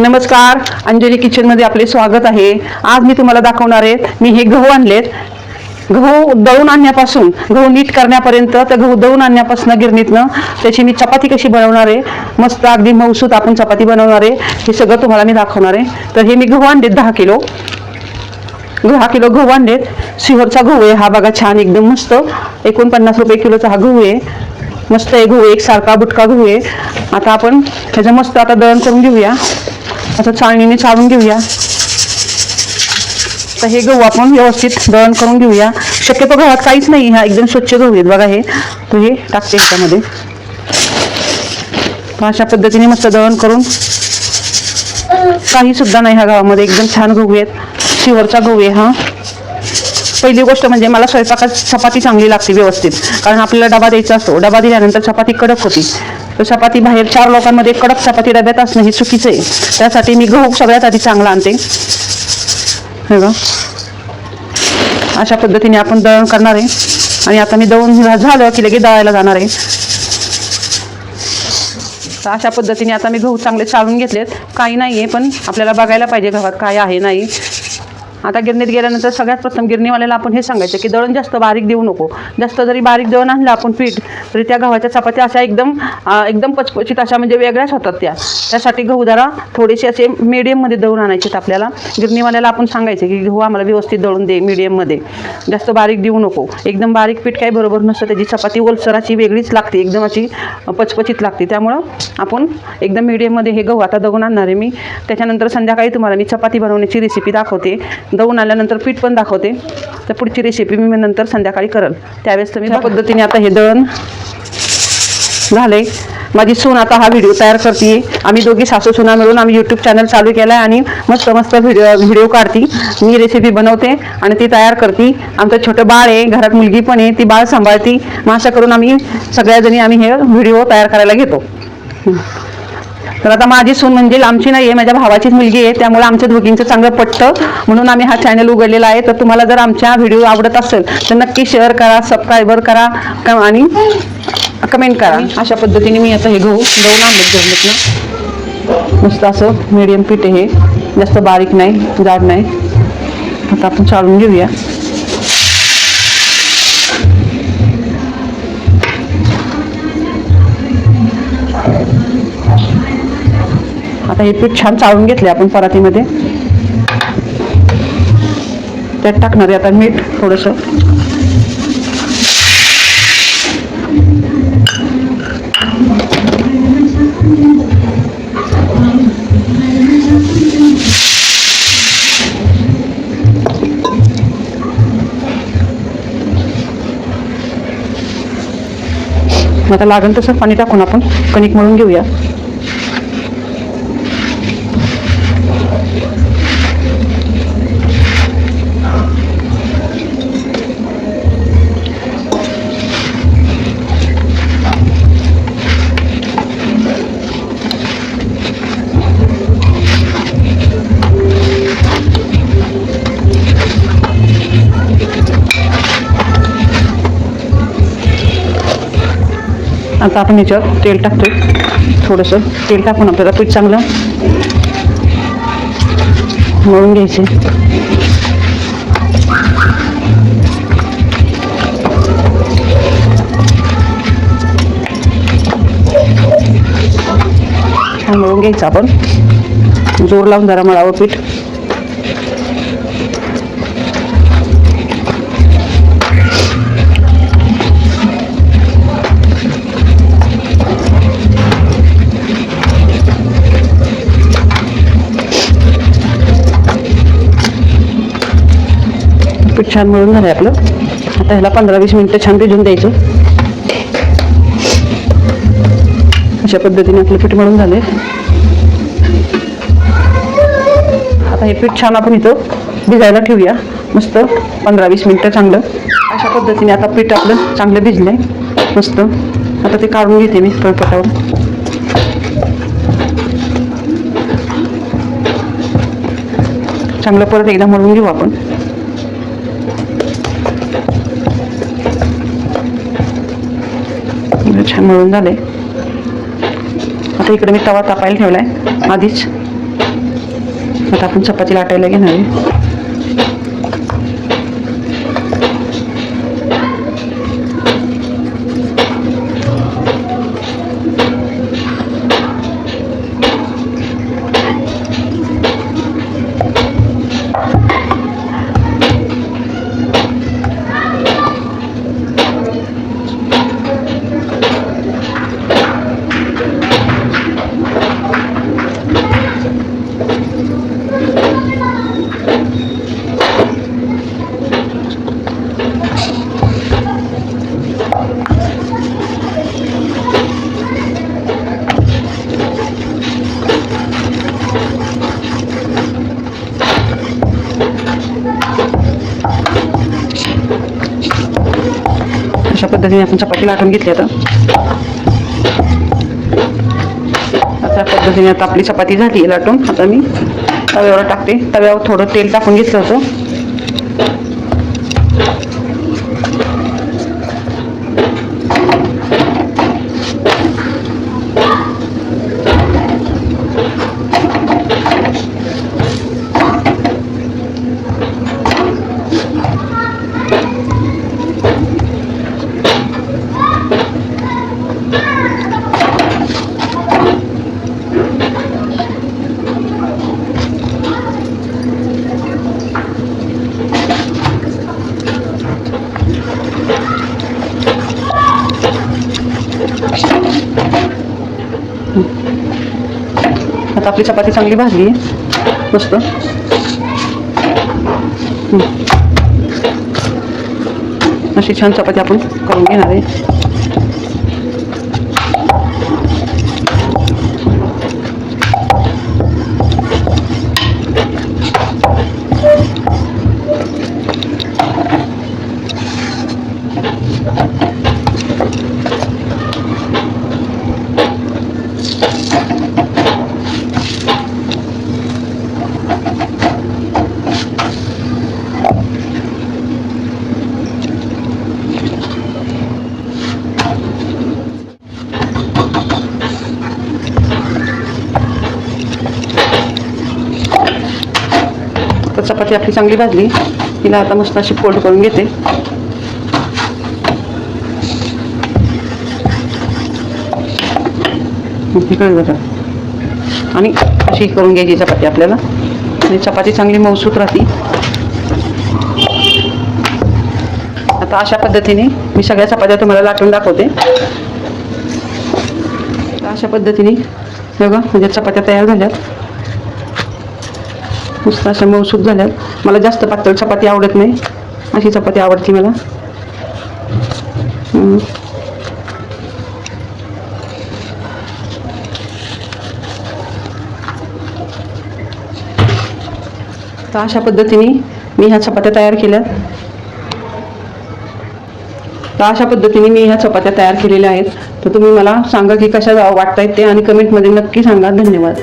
नमस्कार अंजली किचनमध्ये आपले स्वागत आहे. आज मी तुम्हाला दाखवणार आहे मी हे गहू आणलेत. गहू दळून आणण्यापासून गहू नीट करण्यापर्यंत तर गहू दळून आणण्यापासून गिरणीतनं त्याची मी चपाती कशी बनवणार आहे मस्त अगदी मौसूत आपण चपाती बनवणार आहे हे सगळं तुम्हाला मी दाखवणार आहे. तर हे मी गहू आणलेत दहा किलो. दहा किलो गहू आणलेत. सिहोरचा गहू आहे हा बघा छान एकदम मस्त. एकोणपन्नास रुपये किलोचा हा गहू आहे. मस्त आहे गहू एक सारखा बुटका गहू आहे. आता आपण त्याचं मस्त आता दळण करून घेऊया. आता चाळणीने चाळून घेऊया. तर हे गहू आपण व्यवस्थित दळण करून घेऊया. शक्यतो गव्हात काहीच नाही हा एकदम स्वच्छ गहू आहेत बघा हे. तर हे टाकते ह्याच्यामध्ये अशा पद्धतीने मस्त दळण करून काही सुद्धा नाही ह्या गावामध्ये एकदम छान गहू आहेत. शिवरचा गहू आहे हा. पहिली गोष्ट म्हणजे मला स्वयंपाकात चपाती चांगली लागते व्यवस्थित. कारण आपल्याला डबा द्यायचा असतो. डबा दिल्यानंतर चपाती कडक होती. तर चपाती बाहेर चार लोकांमध्ये कडक चपाती डब्यात असणं हे चुकीचं आहे. त्यासाठी मी गहू सगळ्यात आधी चांगला आणते. हे बघा. अशा पद्धतीने आपण दळण करणार आहे. आणि आता मी दळून झालं की लगेच दळायला जाणार आहे. तर अशा पद्धतीने आता मी गहू चांगले चाळून घेतलेत. काही नाही आहे पण आपल्याला बघायला पाहिजे गव्हात काय आहे नाही. आता गिरणीत गेल्यानंतर सगळ्यात प्रथम गिरणीवाल्याला आपण हे सांगायचं की दळण जास्त बारीक देऊ नको. जास्त जरी बारीक दळण आणलं आपण पीठ तरी त्या गव्हाच्या चपात्या अशा एकदम एकदम पचपचित अशा म्हणजे वेगळ्याच होतात त्या. त्यासाठी गहू जरा थोडेसे असे मीडियममध्ये दळून आणायचे आपल्याला. गिरणीवाल्याला आपण सांगायचं की गहू आम्हाला व्यवस्थित दळून दे मीडियममध्ये जास्त बारीक देऊ नको. एकदम बारीक पीठ काही बरोबर नसतं त्याची चपाती ओलसराची वेगळीच लागते एकदम अशी पचपचित लागते. त्यामुळं आपण एकदम मीडियममध्ये हे गहू आता दळून आणणार आहे मी. त्याच्यानंतर संध्याकाळी तुम्हाला मी चपाती बनवण्याची रेसिपी दाखवते. दळून आल्यानंतर पीठ पण दाखवते. तर पुढची रेसिपी मी नंतर संध्याकाळी करल. त्यावेळेस तुम्ही त्या पद्धतीने आता हे दळण झालंय माझी सून आता हा व्हिडिओ तयार करते आम्ही दोघी सासू सुना मिळून आम्ही यूट्यूब चॅनल चालू केला आहे आणि मस्त मस्त व्हिडिओ व्हिडिओ काढती. मी रेसिपी बनवते आणि ती तयार करते. आमचं छोटं बाळ आहे घरात मुलगी पण आहे ती बाळ सांभाळती. मग असं करून आम्ही सगळ्याजणी आम्ही हे व्हिडिओ तयार करायला घेतो. तर आता माझी सून म्हणजे आमची नाही आहे माझ्या भावाचीच मुलगी आहे त्यामुळे आमच्या दोघींचं चांगलं पटतं. म्हणून आम्ही हा चॅनल उघडलेला आहे. तर तुम्हाला जर आमच्या व्हिडिओ आवडत असेल तर नक्की शेअर करा सबस्क्रायबर करा आणि कमेंट करा. अशा पद्धतीने मी आता हे गहू दळून आणलेत ना मस्त असं मीडियम पीठ आहे हे. जास्त बारीक नाही जाड नाही. आता आपण चालून घेऊया. आता हे पीठ छान चाळून घेतले आपण परातीमध्ये. त्यात टाकणार आहे आता मीठ थोडंसं. मग आता लागेल तसं पाणी टाकून आपण कणिक मळून घेऊया. आता आपण याच्यावर तेल टाकतोय. थोडंसं तेल टाकून आपल्याला पीठ चांगलं मळून घ्यायचे मळून घ्यायचं आपण. जोर लावून जरा मळावं पीठ. छान मळून झालं आपलं. आता ह्याला पंधरा वीस मिनिटं छान भिजून द्यायचं. अशा पद्धतीने आपलं पीठ मळून झाले आता हे पीठ छान आपण इथं भिजायला ठेवूया. मस्त पंधरा वीस मिनिटं चांगलं. अशा पद्धतीने आता पीठ आपलं चांगलं भिजलंय. मस्त. आता ते काढून घेते मी पळपटावर चांगलं परत एकदा मळून घेऊ आपण. छान मिळून झाले. आता इकडे मी तवा तापायला ठेवला आहे आधीच. आता आपण चपाती लाटायला घेणार आहे. पद्धतीने आपण चपाती लाटून घेतली आता. अशा पद्धतीने आता आपली चपाती झाली आहे लाटून. आता मी तव्यावर टाकते. तव्यावर थोडं तेल टाकून घेतलं होतं. आता आपली चपाती चांगली भाजली. आहे मस्त अशी छान चपाती आपण करून घेणार आहे. चपाती आपली चांगली भाजली. तिला आता मस्त अशी फोल्ड करून घेते. इकडे बघा आणि अशी करून घ्यायची चपाती आपल्याला. आणि चपाती चांगली मौसूत राहते. आता अशा पद्धतीने मी सगळ्या चपात्या तुम्हाला लाटून दाखवते. अशा पद्धतीने बघा म्हणजे चपात्या तयार झाल्यात. मस्त अशा मऊसूत झाल्यात. मला जास्त पातळ चपाती आवडत नाही. अशी चपाती आवडते मला. तर अशा पद्धतीने मी ह्या चपात्या तयार केल्या तर अशा पद्धतीने मी ह्या चपात्या तयार केलेल्या आहेत. तर तुम्ही मला सांगा की कशा वाटतायत ते आणि कमेंटमध्ये नक्की सांगा. धन्यवाद.